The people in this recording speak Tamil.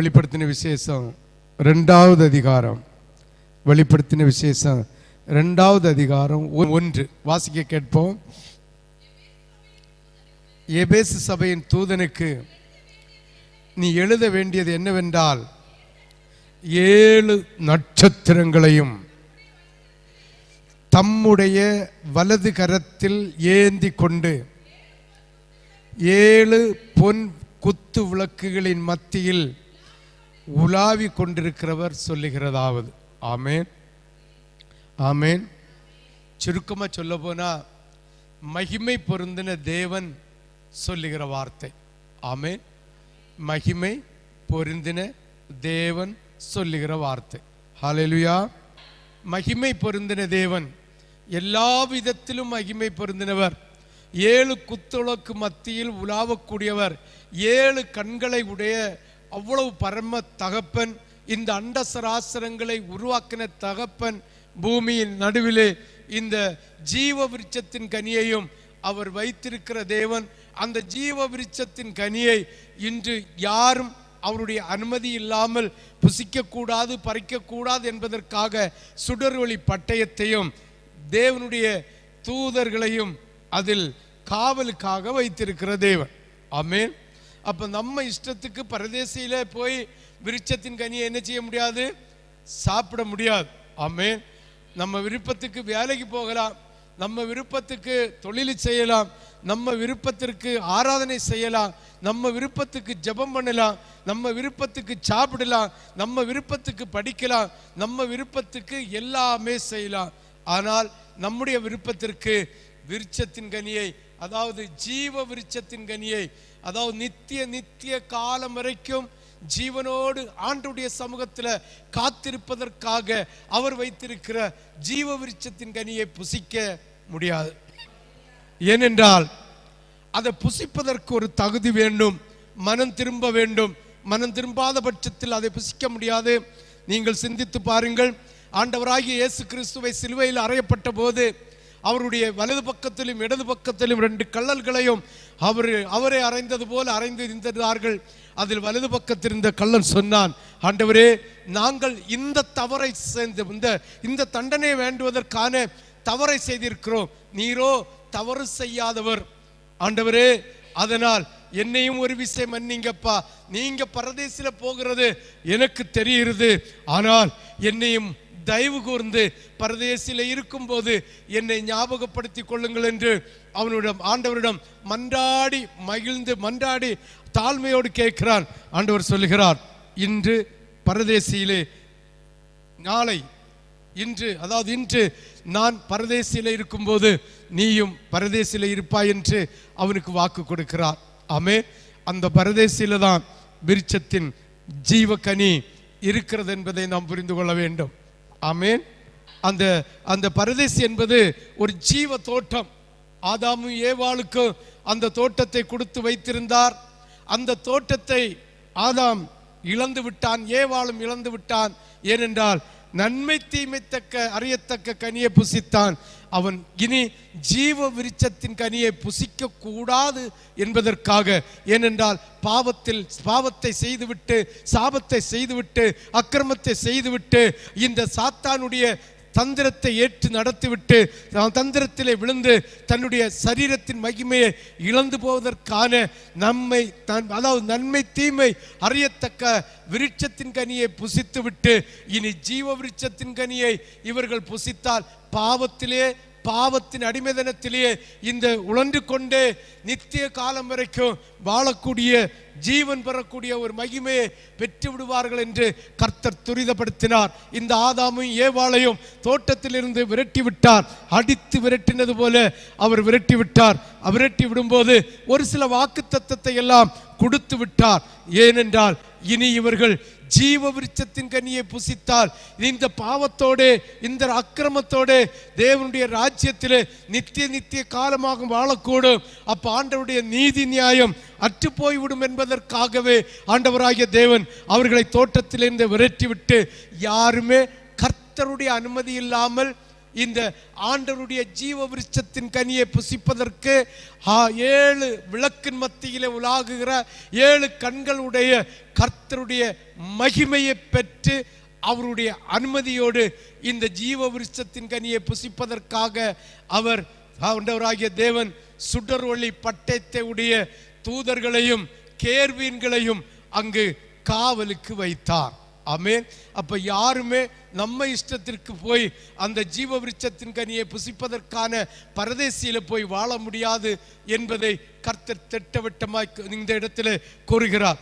வெளிப்படுத்தின விசேஷம் ரெண்டாவது அதிகாரம். வெளிப்படுத்தின விசேஷம் ரெண்டாவது அதிகாரம் ஒன்று. வாசிக்க கேட்போம். எபேசு சபையின் தூதனுக்கு நீ எழுத வேண்டியது என்னவென்றால் ஏழு நட்சத்திரங்களையும் தம்முடைய வலது கரத்தில் ஏந்தி கொண்டு ஏழு பொன் குத்து விளக்குகளின் மத்தியில் உலாவி கொண்டிருக்கிறவர் சொல்லுகிறதாவது. ஆமேன். ஆமேன். சுருக்கமாக சொல்ல போனா மகிமை பொருந்தின தேவன் சொல்லுகிற வார்த்தை. ஆமேன். மகிமை பொருந்தின தேவன் சொல்லுகிற வார்த்தை. ஹalleluya. மகிமை பொருந்தின தேவன். எல்லா விதத்திலும் மகிமை பொருந்தினவர். ஏழு குத்துளக்கு மத்தியில் உலாவக்கூடியவர். ஏழு கண்களை உடைய அவ்வளவு பரம தகப்பன் இந்த அண்ட சராசரங்களை உருவாக்கின தகப்பன் பூமியின் நடுவிலே இந்த ஜீவ விருட்சத்தின் கனியையும் அவர் வைத்திருக்கிற தேவன். அந்த ஜீவ விருட்சத்தின் கனியை இன்று யாரும் அவருடைய அனுமதி இல்லாமல் புசிக்கக்கூடாது பறிக்கக்கூடாது என்பதற்காக சுடர்வழி பட்டயத்தையும் தேவனுடைய தூதர்களையும் அதில் காவலுக்காக வைத்திருக்கிற தேவன். ஆமென். அப்போ நம்ம இஷ்டத்துக்கு பரதேசியில போய் விருட்சத்தின் கனியை என்ன செய்ய முடியாது? சாப்பிட முடியாது. ஆமே நம்ம விருப்பத்துக்கு வேலைக்கு போகலாம். நம்ம விருப்பத்துக்கு தொழில் செய்யலாம். நம்ம விருப்பத்திற்கு ஆராதனை செய்யலாம். நம்ம விருப்பத்துக்கு ஜெபம் பண்ணலாம். நம்ம விருப்பத்துக்கு சாப்பிடலாம். நம்ம விருப்பத்துக்கு படிக்கலாம். நம்ம விருப்பத்துக்கு எல்லாமே செய்யலாம். ஆனால் நம்முடைய விருப்பத்திற்கு விருட்சத்தின் கனியை அதாவது ஜீவ விருட்சத்தின் கனியை அதாவது நித்திய நித்திய காலம் வரைக்கும் ஜீவனோடு ஆண்டுடைய சமூகத்தில் காத்திருப்பதற்காக அவர் வைத்திருக்கிற ஜீவ விருட்சத்தின் கனியை புசிக்க முடியாது. ஏனென்றால் அதை புசிப்பதற்கு ஒரு தகுதி வேண்டும் மனம் திரும்ப வேண்டும். மனம் திரும்பாத பட்சத்தில் அதை புசிக்க முடியாது. நீங்கள் சிந்தித்து பாருங்கள் ஆண்டவராகிய இயேசு கிறிஸ்துவை சிலுவையில் அறையப்பட்ட போது அவருடைய வலது பக்கத்திலும் இடது பக்கத்திலும் ரெண்டு கள்ளல்களையும் அவர் அவரை அறைந்தது போல அறைந்து இருந்தார்கள் அதில் வலது பக்கத்திலிருந்த கள்ளன் சொன்னான் ஆண்டவரே நாங்கள் இந்த தவறை சேர்ந்து இந்த இந்த தண்டனை வேண்டுவதற்கான தவறை செய்திருக்கிறோம். நீரோ தவறு செய்யாதவர். ஆண்டவரே அதனால் என்னையும் ஒரு விஷயம் மன்னிங்கப்பா. நீங்க பரதேசில போகிறது எனக்கு தெரிகிறது. ஆனால் என்னையும் தயவு கூர்ந்து பரதேசில இருக்கும்போது என்னை ஞாபகப்படுத்தி கொள்ளுங்கள் என்று அவனிடம் ஆண்டவரிடம் மன்றாடி மகிழ்ந்து மன்றாடி தாழ்மையோடு கேட்கிறான். ஆண்டவர் சொல்லுகிறார் இன்று பரதேசியிலே நாளை இன்று அதாவது இன்று நான் பரதேசியில் இருக்கும்போது நீயும் பரதேசியில் இருப்பாய் என்று அவனுக்கு வாக்கு கொடுக்கிறார். ஆமே அந்த பரதேசியில் தான் விருட்சத்தின் ஜீவக்கனி இருக்கிறது என்பதை நாம் புரிந்து கொள்ள வேண்டும். ஆமேன். அந்த அந்த பரதேசி என்பது ஒரு ஜீவ தோட்டம் ஆதாமும் ஏவாளுக்கும் அந்த தோட்டத்தை கொடுத்து வைத்திருந்தார். அந்த தோட்டத்தை ஆதாம் இழந்து விட்டான் ஏவாளும் இழந்து விட்டான். ஏனென்றால் நன்மை தீமைத்தக்க அறியத்தக்க கனியை புசித்தான். அவன் இனி ஜீவ விருச்சத்தின் கனியை புசிக்க கூடாது என்பதற்காக. ஏனென்றால் பாவத்தில் பாவத்தை செய்துவிட்டு சாபத்தை செய்துவிட்டு அக்கிரமத்தை செய்துவிட்டு இந்த சாத்தானுடைய தந்திரத்தை ஏற்று நடத்திவிட்டு தந்திரத்திலே விழுந்து தன்னுடைய சரீரத்தின் மகிமையை இழந்து போவதற்கான நம்மை தன் அதாவது நன்மை தீமை அறியத்தக்க விருட்சத்தின் கனியை புசித்துவிட்டு இனி ஜீவ விருட்சத்தின் கனியை இவர்கள் புசித்தால் பாவத்திலே பாவத்தின் அடிமைதனத்திலேயே இந்த உழன்று கொண்டே நித்திய காலம் வரைக்கும் வாழக்கூடிய ஜீவன் பெறக்கூடிய ஒரு மகிமையை பெற்று விடுவார்கள் என்று கர்த்தர் துரிதப்படுத்தினார். இந்த ஆதாமும் ஏவாளையும் தோட்டத்திலிருந்து விரட்டி விட்டார். அடித்து விரட்டினது போல அவர் விரட்டி விட்டார். விரட்டி விடும்போது ஒரு சில வாக்கு தத்தத்தை எல்லாம் கொடுத்து விட்டார். ஏனென்றால் இனி இவர்கள் ஜீவ விருட்சத்தின் கனியை புசித்தால் இந்த பாவத்தோடு இந்த அக்கிரமத்தோடு தேவனுடைய ராஜ்யத்தில் நித்திய நித்திய காலமாக வாழக்கூடும். அப்ப ஆண்டவருடைய நீதி நியாயம் அற்று போய்விடும் என்பதற்காகவே ஆண்டவராகிய தேவன் அவர்களை தோட்டத்திலிருந்து விரட்டிவிட்டு யாருமே கர்த்தருடைய அனுமதி இல்லாமல் இந்த ஆண்டவருடைய ஜீவ விருட்சத்தின் கனியை புசிப்பதற்கு ஆ, ஏழு விளக்கின் மத்தியிலே உலாகுகிற ஏழு கண்களுடைய கர்த்தருடைய மகிமையை பெற்று அவருடைய அனுமதியோடு இந்த ஜீவ விருட்சத்தின் கனியை புசிப்பதற்காக அவர் ஆண்டவராகிய தேவன் சுடர் ஒளி பட்டயத்தை உடைய தூதர்களையும் கேர்வீன்களையும் அங்கு காவலுக்கு வைத்தார். ஆமே அப்ப யாருமே நம்ம இஷ்டத்திற்கு போய் அந்த ஜீவ விருட்சத்தின் கனியை புசிப்பதற்கான பரதேசியில போய் வாழ முடியாது என்பதை கர்த்தர் திட்டவட்டமாய் இந்த இடத்துல கூறுகிறார்.